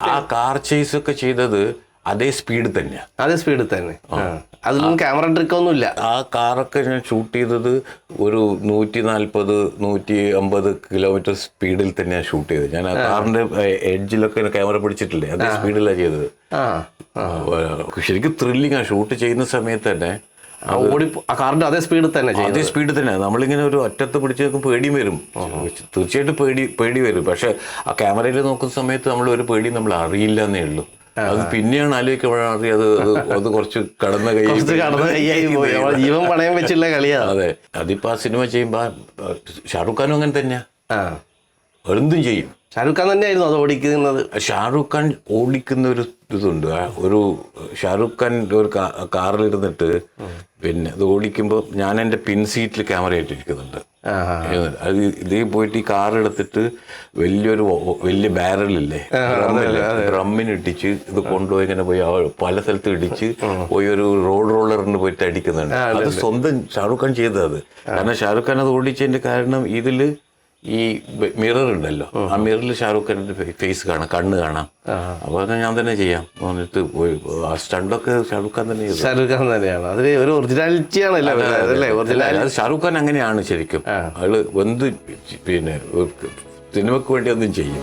ആ car chase ഒക്കെ ചെയ്തത് അതേ സ്പീഡിൽ തന്നെയാണ് അതേ സ്പീഡിൽ തന്നെ. അതൊന്നും അതിലൊന്നും ക്യാമറ ട്രിക്കൊന്നും ഇല്ല ആ കാറൊക്കെ ഞാൻ ഷൂട്ട് ചെയ്തത് ഒരു നൂറ്റി നാൽപ്പത് നൂറ്റി അമ്പത് കിലോമീറ്റർ സ്പീഡിൽ തന്നെയാണ് ഷൂട്ട് ചെയ്തത്. ഞാൻ ആ കാറിന്റെ എഡ്ജിലൊക്കെ ക്യാമറ പിടിച്ചിട്ടില്ലേ? അതേ സ്പീഡിലാണ് ചെയ്തത്. ശരിക്കും ത്രില്ലിങ് ആ. ഷൂട്ട് ചെയ്യുന്ന സമയത്ത് തന്നെ ഓടി ആ കാറിന്റെ അതേ സ്പീഡിൽ തന്നെ അതേ സ്പീഡിൽ തന്നെ. നമ്മളിങ്ങനെ ഒരു ഒറ്റത്ത് പിടിച്ച് നോക്കും പേടിയും വരും. തീർച്ചയായിട്ടും പേടി പേടി വരും. പക്ഷെ ആ ക്യാമറയിൽ നോക്കുന്ന സമയത്ത് നമ്മൾ ഒരു പേടി നമ്മൾ അറിയില്ല എന്നേ ഉള്ളൂ അത് പിന്നെയാണ് ആലോചിക്കുമ്പോഴാണ് അറിയാത് അത് അത് കുറച്ച് കടന്ന കൈ കുറച്ച് കടന്ന് കൈയായി പോയി. ജീവൻ പണയം വെച്ചുള്ള കളിയാ. അതെ. അതിപ്പോ ആ സിനിമ ചെയ്യുമ്പോ ഷാറുഖ് ഖാനും അങ്ങനെ തന്നെയാ. എന്തും ചെയ്യും. ഷാരൂഖ് ഖാൻ തന്നെയായിരുന്നു അത് ഓടിക്കുന്നത്. ഷാറുഖ് ഖാൻ ഓടിക്കുന്ന ഒരു ഇതുണ്ട്. ഒരു ഷാറുഖ് ഖാൻ ഒരു കാറിലിരുന്നിട്ട് പിന്നെ അത് ഓടിക്കുമ്പോൾ ഞാൻ എന്റെ പിൻ സീറ്റിൽ ക്യാമറ ആയിട്ടിരിക്കുന്നുണ്ട്. അത് ഇതേ പോയിട്ട് ഈ കാർ എടുത്തിട്ട് വലിയൊരു വലിയ ബാരലില്ലേ? ഡ്രമ്മിന് ഇടിച്ച് ഇത് കൊണ്ടുപോയി ഇങ്ങനെ പോയി പല സ്ഥലത്ത് ഇടിച്ച് പോയി ഒരു റോഡ് റോളറിന് പോയിട്ട് അടിക്കുന്നുണ്ട്. അത് സ്വന്തം ഷാറുഖ് ഖാൻ ചെയ്തത് കാരണം ഷാറുഖ് ഖാൻ അത് ഓടിച്ചതിന്റെ കാരണം ഇതിൽ ഈ മിറർ ഉണ്ടല്ലോ. ആ മിററിൽ ഷാറുഖ് ഖാന്റെ ഫേസ് കാണാം കണ്ണ് കാണാം. അപ്പൊ അത് ഞാൻ തന്നെ ചെയ്യാം. എന്നിട്ട് പോയി ആ സ്റ്റണ്ടൊക്കെ ഷാറുഖ് ഖാൻ തന്നെ ഷാറൂഖ് ഖാൻ തന്നെയാണ്? അതിൽ ഒരു ഒറിജിനാലിറ്റി അത് ഷാറുഖ് ഖാൻ അങ്ങനെയാണ് ശരിക്കും. അയാൾ എന്ത് പിന്നെ സിനിമക്ക് വേണ്ടി ഒന്നും ചെയ്യും.